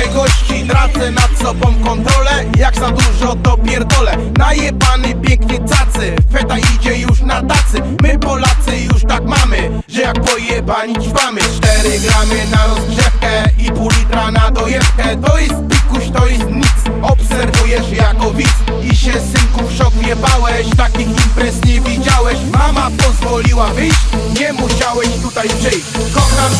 czegoś i tracę nad sobą kontrolę. Jak za dużo to pierdolę. Najebany pięknie cacy. Feta idzie już na tacy. My Polacy już tak mamy Że jak pojebani ćwamy 4 gramy na rozgrzewkę I pół litra na dojewkę To jest pikuś, to jest nic. Obserwujesz jako widz. I się synku w szok wjebałeś. Takich imprez nie widziałeś. Mama pozwoliła wyjść. Nie musiałeś tutaj przyjść. Kocham